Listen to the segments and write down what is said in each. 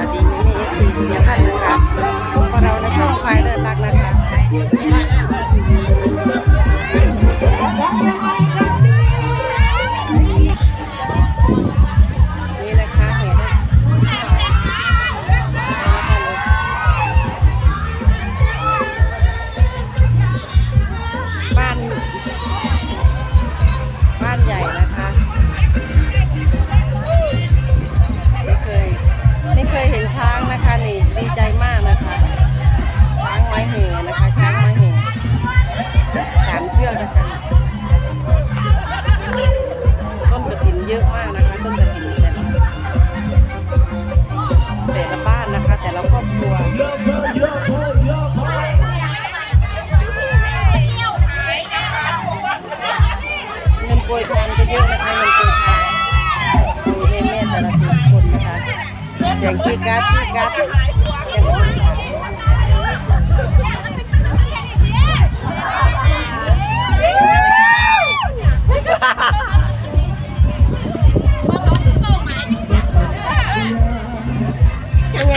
Ketiga. ยังไง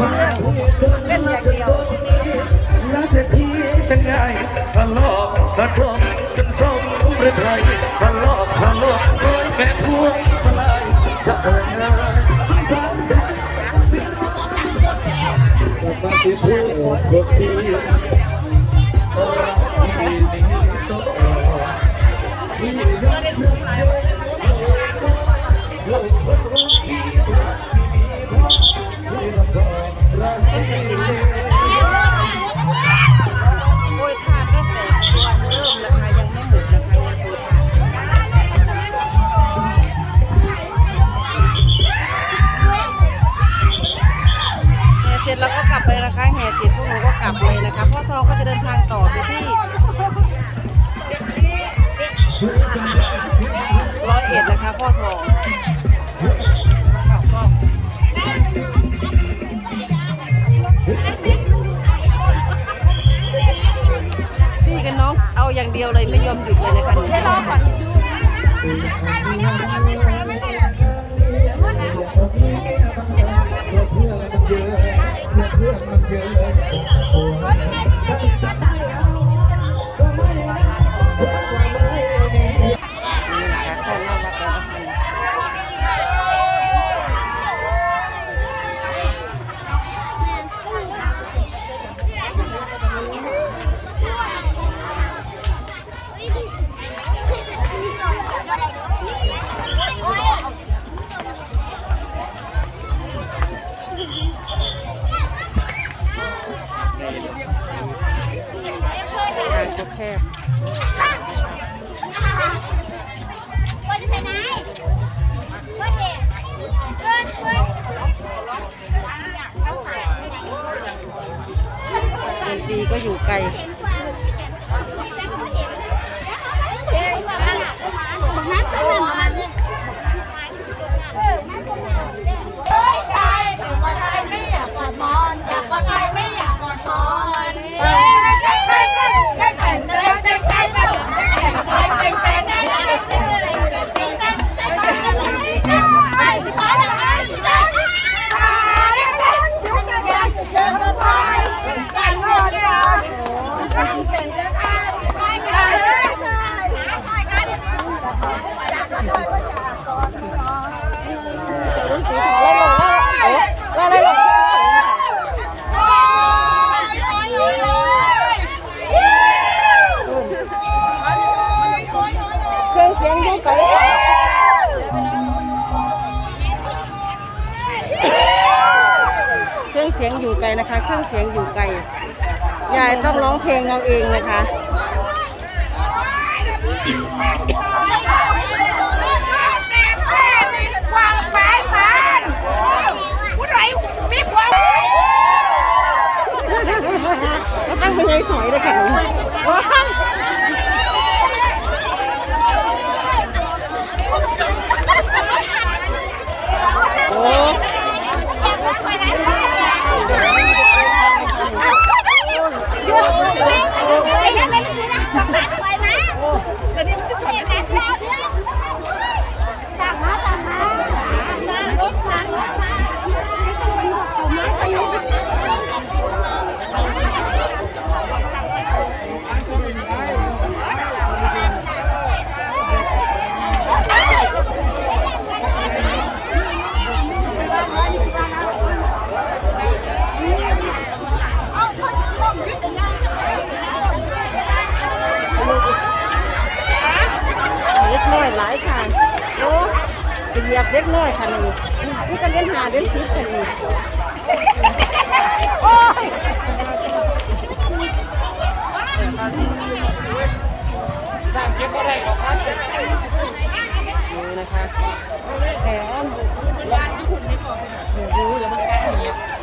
เรื่อเล่นอย่างเดียวแล้วจะทีเป็นไงตลอดกระชมจนสมหรือไทยทะเลาะทะเลอะโดยแม่พวงมาลัย นะคะพ่อทองก็จะเดินทางต่อไปที่ร้อยเอ็ดนะคะพ่อทองพี่กันน้องเอาอย่างเดียวเลยไม่ยอมหยุดเลยนะคะเดี๋ยวรอก่อน เครื่องเสียงอยู่ไกล ยายต้องร้องเพลงเอาเองนะคะความหมายมันผู้ใดมีความก็ตั้งเป็นยายสวยเลยค่ะหนู หลายค่ะโอ้เสียบเล็กน้อยค่ะหนูนี่ก็เล่นหาเล่นซิปค่ะหนูโอ้ยดูนะคะแผลอ้อมบุก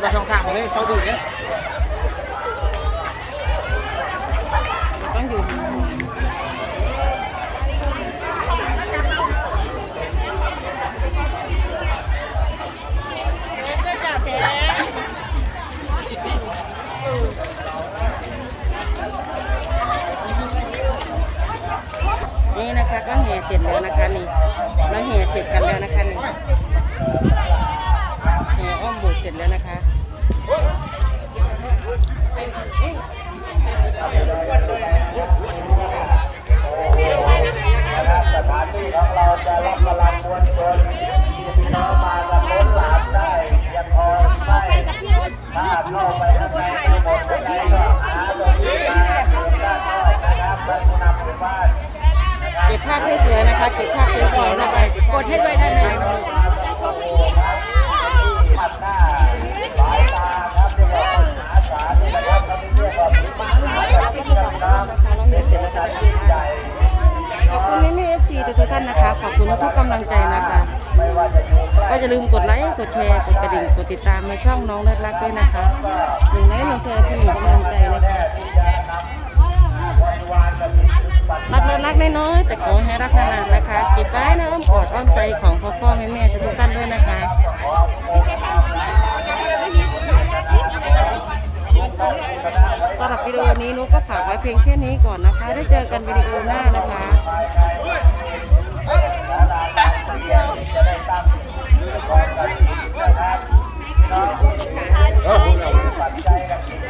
เราช่องทางเลยเขาดูเนี่ย ร็จแล้วนะคะสถานที่ของเราจะรับพลังมวลชนพี่น้องมากันล้นหลามได้ยังพอไม่ถ้าเข้าไปข้างในทั้งหมดข้างในก็หาตรงนี้มาเดินด้านนอกนะครับท่านผู้นำหมู่บ้านเก็บภาพให้สวยนะคะ เก็บภาพให้สวยนะคะกดให้ด้วยได้ไหม ขอบคุณแม่แม่เอฟซีทุกท่านนะคะ ขอบคุณทุกกำลังใจนะคะไม่ว่าจะอยู่ใกล้ก็อย่าลืมกดไลค์ กดแชร์ กดกระดิ่ง กดติดตามในช่องน้องเลิศรักด้วยนะคะหนึ่งไลค์หนึ่งแชร์คือหนึ่งกำลังใจนะคะ รักน้อยๆแต่ขอให้รักนานๆนะคะเก็บไว้ในอ้อมกอดอ้อมใจของพ่อพ่อแม่แม่ทุกท่านด้วยนะคะสำหรับวิดีโอนี้นุกก็ฝากไว้เพียงแค่นี้ก่อนนะคะ ได้เจอกันวิดีโอหน้านะคะ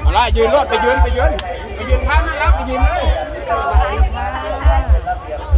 เอาละยืนรถไปยืนไปยืนไปยืนข้างนั่นแล้วไปยืนเลย gracias.